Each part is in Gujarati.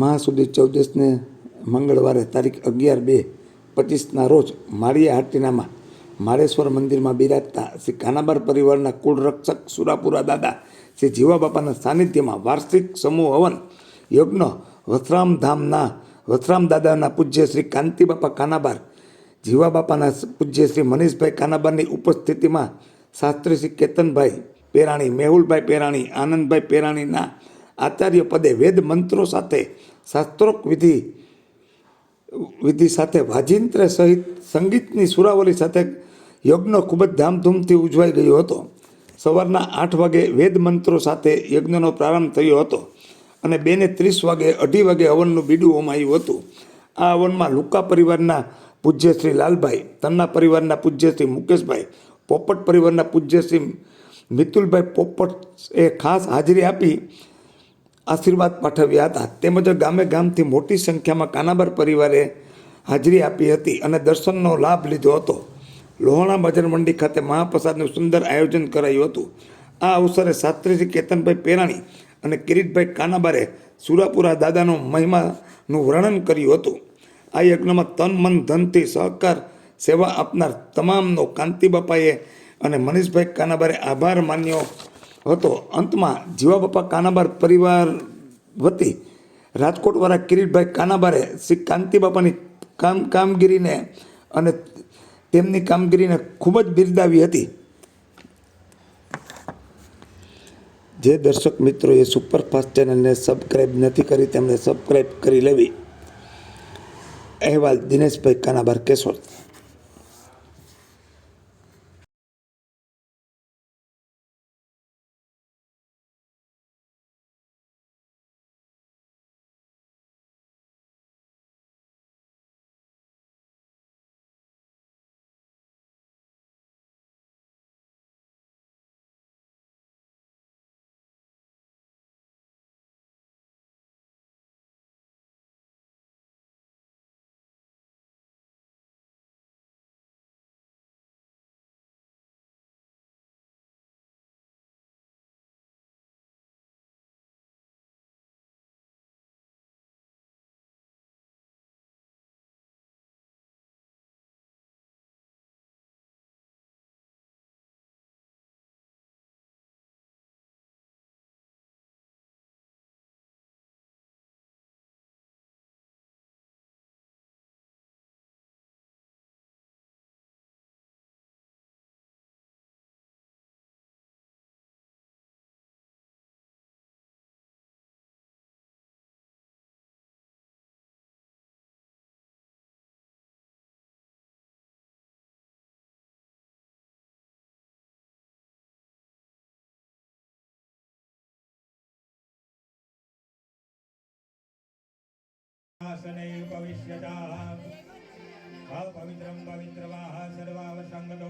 મહાસુદી ચૌદસને મંગળવારે તારીખ અગિયાર બે પચીસના રોજ માળિયા હાટીનામાં માળેશ્વર મંદિરમાં બિરાજતા શ્રી કાનાબાર પરિવારના કુળરક્ષક સુરાપુરા દાદા, શ્રી જીવા બાપાના સાનિધ્યમાં વાર્ષિક સમૂહ હવન યજ્ઞ વથરામ ધામના, વથરામ દાદાના પૂજ્ય શ્રી કાંતિ બાપા કાનાબાર, જીવા બાપાના પૂજ્ય શ્રી મનીષભાઈ કાનાબારની ઉપસ્થિતિમાં શાસ્ત્રી શ્રી કેતનભાઈ પેરાણી, મેહુલભાઈ પેરાણી, આનંદભાઈ પેરાણીના આચાર્ય પદે વેદ મંત્રો સાથે શાસ્ત્રોક વિધિ વિધિ સાથે વાજિંત્ર સહિત સંગીતની સુરાવલી સાથે યજ્ઞ ખૂબ જ ધામધૂમથી ઉજવાઈ ગયો હતો. સવારના આઠ વાગે વેદ મંત્રો સાથે યજ્ઞનો પ્રારંભ થયો હતો અને બેને ત્રીસ વાગે અઢી વાગે હવનનું બીડું હોમાયું હતું. આ હવનમાં લુકા પરિવારના પૂજ્ય શ્રી લાલભાઈ, તન્ના પરિવારના પૂજ્ય શ્રી મુકેશભાઈ, પોપટ પરિવારના પૂજ્ય શ્રી મિતુલભાઈ પોપટ એ ખાસ હાજરી આપી આશીર્વાદ પાઠવ્યા હતા. તેમજ ગામે ગામથી મોટી સંખ્યામાં કાનાબર પરિવારે હાજરી આપી હતી અને દર્શનનો લાભ લીધો હતો. લોહાણા બજાર મંડી ખાતે મહાપ્રસાદનું સુંદર આયોજન કરાયું હતું. આ અવસરે શાસ્ત્રીજી કેતનભાઈ પેરાણી અને કિરીટભાઈ કાનાબારે સુરાપુરા દાદાનો મહિમાનું વર્ણન કર્યું હતું. આ યજ્ઞમાં તન, મન, ધનથી સહકાર, સેવા આપનાર તમામનો કાંતિ બાપાએ અને મનીષભાઈ કાનાબારે આભાર માન્યો હતો. અંતમાં જીવા બાપા કાનાબાર પરિવાર વતી રાજકોટવાળા કિરીટભાઈ કાનાબારે શ્રી કાંતિ બાપાની કામ કામગીરીને અને તેમની કામગીરીને ખૂબ જ બિરદાવી હતી. જે દર્શક મિત્રોએ સુપરફાસ્ટ ચેનલને સબસ્ક્રાઈબ નથી કરી તેમણે સબસ્ક્રાઈબ કરી લેવી. અહેવાલ દિનેશભાઈ કાનાબાર કેશોદ. आसने उपविश्यताः अपवित्रं पवित्रवाः सर्वावसङ्गतौ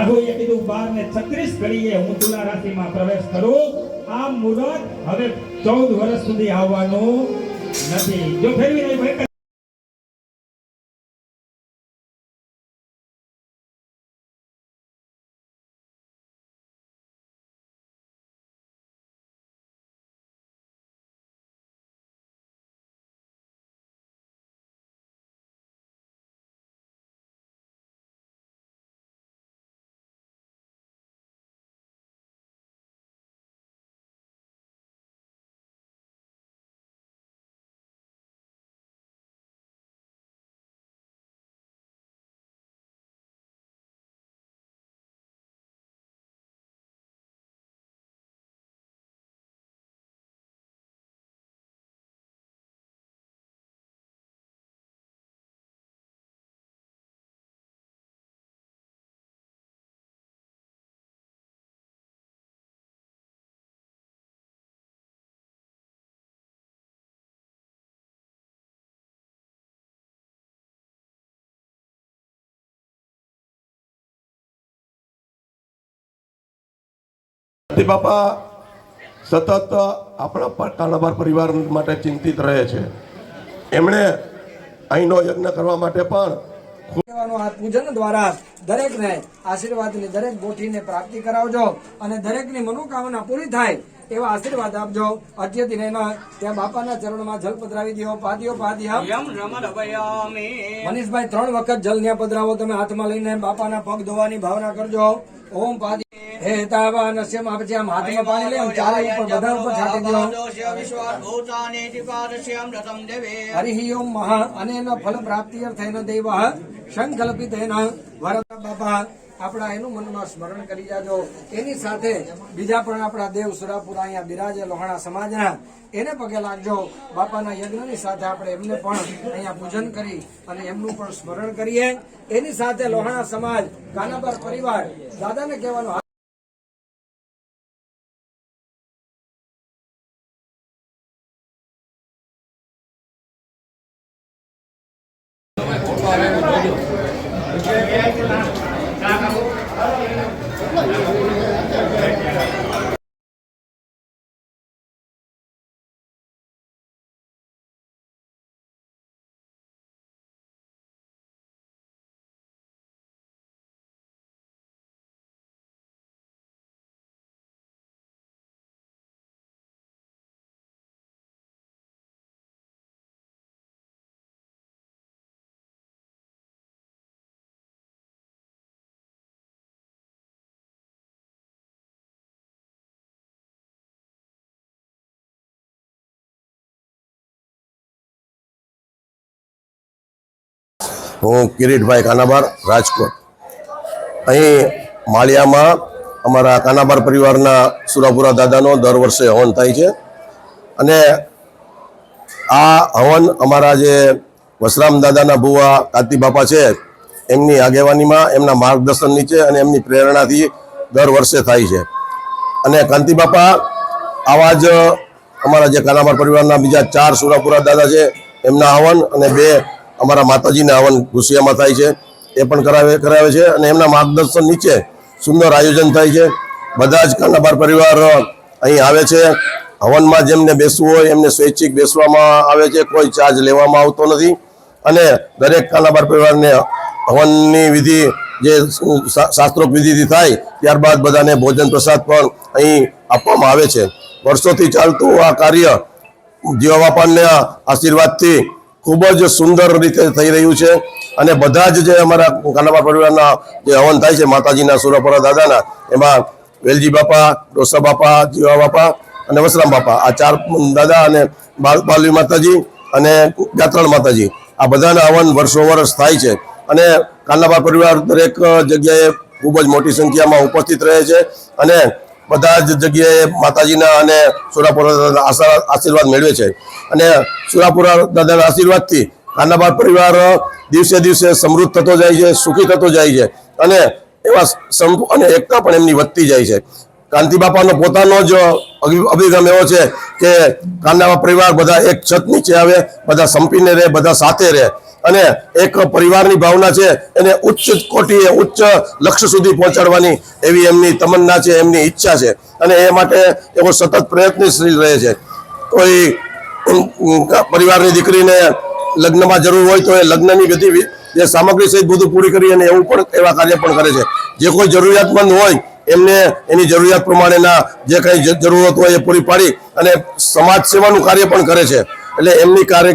રાઘુએ કીધું બાર ને છત્રીસ ઘડીએ હું તુલા રાશિમાં પ્રવેશ કરું. આ મુહૂર્ત હવે ચૌદ વર્ષ સુધી આવવાનું નથી. જો ફેરવી નહીં હોય બાપા. સતત આપણા કાલાબાર પરિવાર માટે ચિંતિત રહે છે. એમણે અહીંનો યજ્ઞ કરવા માટે પણ આ પૂજન દ્વારા દરેકને આશીર્વાદની દરેક ગોઠીને પ્રાપ્તિ કરાવજો અને દરેકની મનોકામના પૂરી થાય એવા આશીર્વાદ આપજો. અત્યથી એના ત્યાં બાપાના ચરણમાં જલ પધરાવી દો. પાદિયો પાદિયા મનીષભાઈ ત્રણ વખત જલ ન્યા પધરાવો. તમે હાથમાં લઈને બાપાના પગ ધોવાની ભાવના કરજો. ઓમ પાદી. હે તાવા નસ્યમ આ પછી આમ હાથમાં પાણી લે ચારે ઉપર, બધા ઉપર છાંટી દો વિશ્વાભૂતાને ત્રિપાદશ્યમ રતમ દેવે હરિ ઓમ મહા અનેન ફલ પ્રાપ્તિ અર્થેન દેવ, સંકલ્પિતેન વરદ બાપા આપણા એનું મનમાં સ્મરણ કરી જાજો. એની સાથે બીજા પણ આપણા દેવ સુરાપુરા અહીંયા બિરાજે લોહાણા સમાજના. એને પગે લાગજો. બાપાના યજ્ઞની સાથે આપણે એમને પણ અહીંયા પૂજન કરી અને એમનું પણ સ્મરણ કરીએ. એની સાથે લોહાણા સમાજ, કાનાબાર પરિવાર, દાદાને કહેવાનું var. હું કિરીટભાઈ કાનાબાર, રાજકોટ. અહીં માળિયામાં અમારા કાનાબાર પરિવારના સુરાપુરા દાદાનો દર વર્ષે હવન થાય છે. અને આ હવન અમારા જે વસરામ દાદાના ભુવા કાતી બાપા છે, એમની આગેવાનીમાં, એમના માર્ગદર્શન નીચે અને એમની પ્રેરણાથી દર વર્ષે થાય છે. અને કાંતિ બાપા આવા જ અમારા જે કાનાબાર પરિવારના બીજા ચાર સુરાપુરા દાદા છે, એમના હવન અને બે અમારા માતાજીના હવન ઘુસિયામાં થાય છે, એ પણ કરાવે કરાવે છે અને એમના માર્ગદર્શન નીચે સુંદર આયોજન થાય છે. બધા જ કાનાબાર પરિવાર અહીં આવે છે. હવનમાં જેમને બેસવું હોય એમને સ્વૈચ્છિક બેસવામાં આવે છે, કોઈ ચાર્જ લેવામાં આવતો નથી. અને દરેક કાનાબાર પરિવારને હવનની વિધિ જે શાસ્ત્રોક વિધિથી થાય, ત્યારબાદ બધાને ભોજન પ્રસાદ પણ અહીં આપવામાં આવે છે. વર્ષોથી ચાલતું આ કાર્ય જીવા બાપાના આશીર્વાદથી ખૂબ જ સુંદર રીતે થઈ રહ્યું છે. અને બધા જ જે અમારા કાલાબા પરિવારના જે હવન થાય છે, માતાજીના, સુરપરા દાદાના, એમાં વેલજી બાપા, ડોસા બાપા, જીવા બાપા અને વસરામ બાપા. આ ચાર દાદા અને બાલ બાલવી માતાજી અને ગાત્રણ માતાજી. આ બધાના હવન વર્ષો વર્ષ થાય છે. અને કાલાબા પરિવાર દરેક જગ્યાએ ખૂબ જ મોટી સંખ્યામાં ઉપસ્થિત રહે છે. અને બધા જ જગ્યાએ માતાજીના અને સુરાપુરા દાદાના આશીર્વાદ મેળવે છે. અને સુરાપુરા દાદાના આશીર્વાદથી કાનાબા પરિવાર દિવસે દિવસે સમૃદ્ધ થતો જાય છે, સુખી થતો જાય છે અને એવા સંપ અને એકતા પણ એમની વધતી જાય છે. કાંતિ બાપાનો પોતાનો જ અભિ- અભિગમ એવો છે કે કાનાબા પરિવાર બધા એક છત નીચે આવે, બધા સંપીને રહે, બધા સાથે રહે. અને એક પરિવારની ભાવના છે, એને ઉચ્ચ કોટીએ ઉચ્ચ લક્ષ્ય સુધી પહોંચાડવાની એવી એમની તમન્ના છે, એમની ઈચ્છા છે. અને એ માટે એવો સતત પ્રયત્નશીલ રહે છે. કોઈ પરિવારની દીકરીને લગ્નમાં જરૂર હોય તો એ લગ્નની બધી જે સામગ્રી સહિત બધું પૂરી કરી અને એવું પણ એવા કાર્ય પણ કરે છે. જે કોઈ જરૂરિયાતમંદ હોય એમને એની જરૂરિયાત પ્રમાણેના જે કંઈ જરૂરત હોય એ પૂરી પાડી અને સમાજ સેવાનું કાર્ય પણ કરે છે. એટલે એમની કાર્ય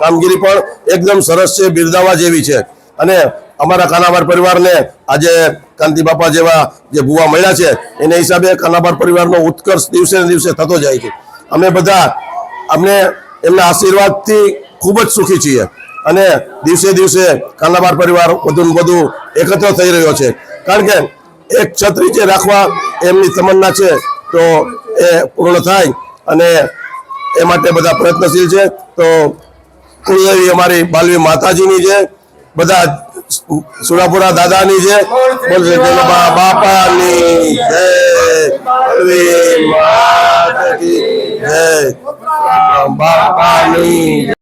કામગીરી પણ એકદમ સરસ છે, બિરદાવા જેવી છે. અને અમારા કાનાબાર પરિવારને આજે કાંતિ બાપા જેવા જે ભુવા મળ્યા છે, એને હિસાબે કાનાબાર પરિવારનો ઉત્કર્ષ દિવસે ને દિવસે થતો જાય છે. અમે બધા, અમને એમના આશીર્વાદથી ખૂબ જ સુખી છીએ. અને દિવસે દિવસે કાનાબાર પરિવાર વધુ ને વધુ એકત્ર થઈ રહ્યો છે. કારણ કે એક છત્રી જે રાખવા એમની તમન્ના છે, તો એ પૂર્ણ થાય અને એ માટે બધા પ્રયત્નશીલ છે. તો કુળદેવી અમારી બાલવી માતાજીની છે, બધા સુરાપુરા દાદાની છે. બાપાની જય બાપાની